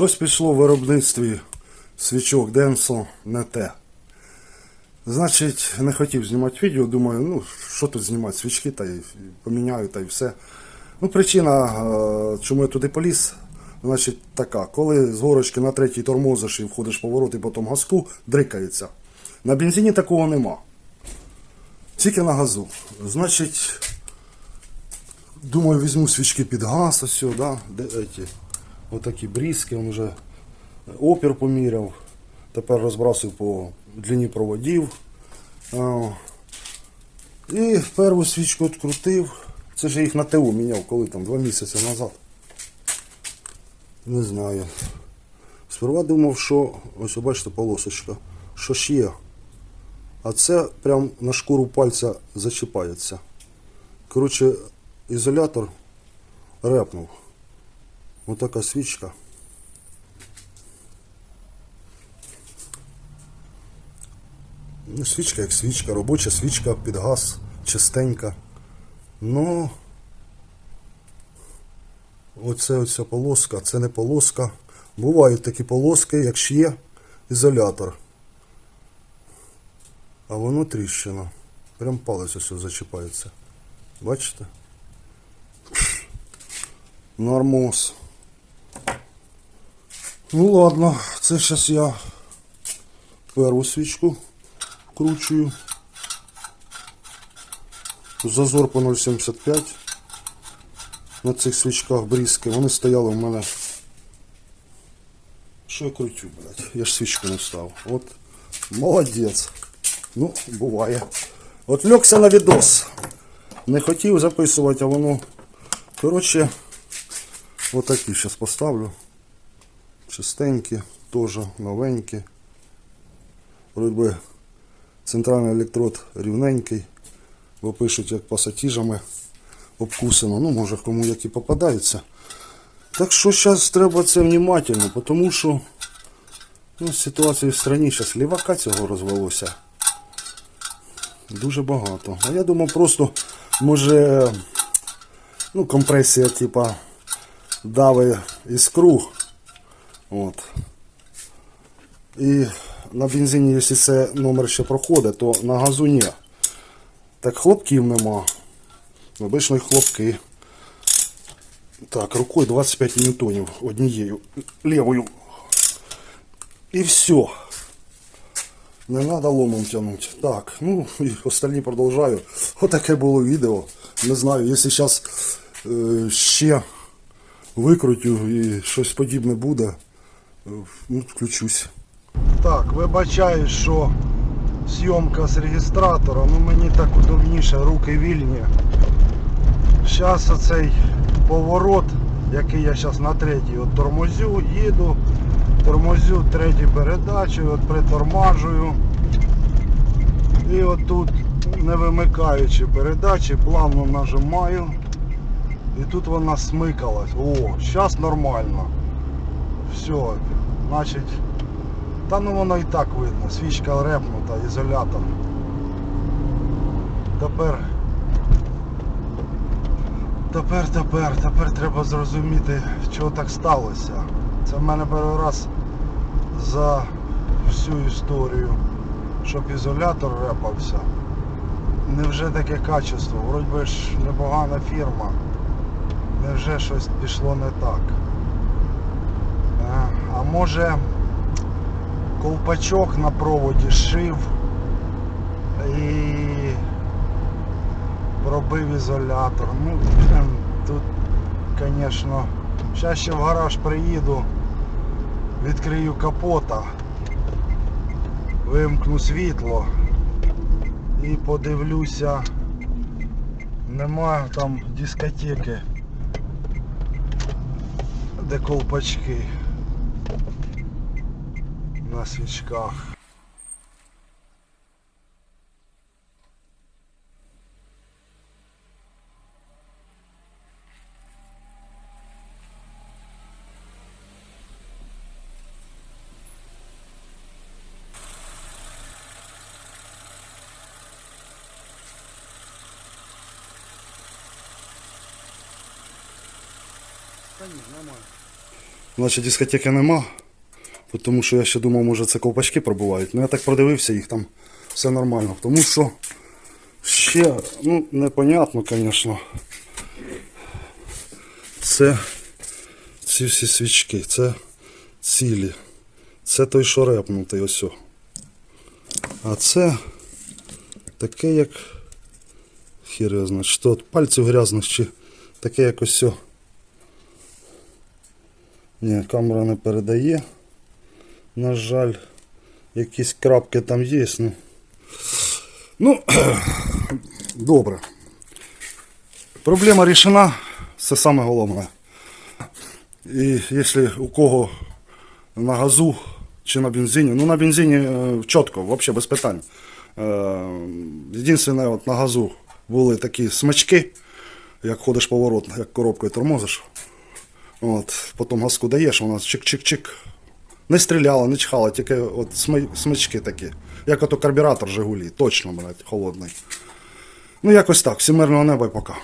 Щось пішло в виробництві свічок Денсо не те. Значить, не хотів знімати відео, думаю, ну, що тут знімати, свічки та й поміняю та й все. Ну, причина, е, чому я туди поліз, значить, така. Коли з горочки на третій тормозиш і входиш в поворот і потім газку, дрикається. На бензині такого нема. Тільки на газу. Значить, думаю, візьму свічки під газ, ось, сюди, де, эти, отакі брізки, він вже опір поміряв. Тепер розбрасив по длині проводів. І першу свічку відкрутив. Це ж я їх на ТУ міняв, коли там, два місяці назад. Не знаю. Сперва думав, що ось бачите полосочка, що ж є. А це прям на шкуру пальця зачіпається. Коротше, ізолятор репнув. Ось така свічка. Ну, свічка як свічка, робоча свічка під газ, чистенька. Ну, оце оця полоска, це не полоска. Бувають такі полоски, якщо є ізолятор. А воно тріщина. Прям палець ось зачіпається. Бачите? Нормоз. Ну ладно, це зараз я першу свічку вкручую. Зазор по 0,75 на цих свічках брізки. Вони стояли в мене. Що я кручу, блядь? Я ж свічку не став. От молодець. Ну, буває. От легся на відос. Не хотів записувати, а воно. Коротше, отакі зараз поставлю. Чистенькі, теж новенькі. Вроді центральний електрод рівненький, бо пишуть як пасатіжами обкусано. Ну, може кому які попадаються. Так що зараз треба це внимательно, тому що ну, ситуація в країні зараз лівака цього розвелося. Дуже багато. А я думав просто, може, ну, компресія, типа, дави іскру. От. І на бензині, якщо це номер ще проходить, то на газу ні. Так хлопків нема. Обично хлопки. Так, рукою 25 ньютонів однією лівою. І все. Не треба ломом тягнути. Так, ну і остальні продовжаю. Отаке було відео. Не знаю, якщо зараз е, ще викрутю і щось подібне буде, ну, включусь. Так, вибачаю, що зйомка з реєстратора, ну мені так удобніше, руки вільні. Зараз оцей поворот, який я зараз на третій от тормозю, їду, тормозю третю передачу, от притормажую. І отут, не вимикаючи передачі, плавно нажимаю. І тут вона смикалась. О, зараз нормально. Все, значить. Та ну воно і так видно. Свічка репнута, ізолятор. Тепер. Тепер, тепер, тепер треба зрозуміти, чого так сталося. Це в мене перший раз за всю історію, щоб ізолятор репався. Невже таке качество? Вроді ж непогана фірма. Невже щось пішло не так? А може ковпачок на проводі шив і пробив ізолятор. Ну, тут, звісно, зараз ще в гараж приїду, відкрию капота, вимкну світло і подивлюся, нема там дискотеки, де ковпачки на свічках. Та ні, нормально. Значить, дискотеки нема. Тому що я ще думав, може це ковпачки пробувають. Ну я так продивився їх там все нормально. Тому що ще, ну, непонятно, звісно. Це ці всі свічки, це цілі. Це той, що репнутий ось. А це таке, як. Хір що от пальців грязних чи таке як ось. Ні, камера не передає. На жаль, якісь крапки там є. Ну, ну добре. Проблема рішена, це саме головне. І якщо у кого на газу чи на бензині, ну на бензині е, чітко, взагалі без питань. Е, Єдине, от на газу були такі смачки, як ходиш поворот, як коробкою тормозиш. От, потім газку даєш, вона чик-чик-чик. Не стріляла, не чхала, тільки от смачки такі. Як ото карбюратор Жигулі, точно, блядь, холодний. Ну, якось так, всімирного неба і пока.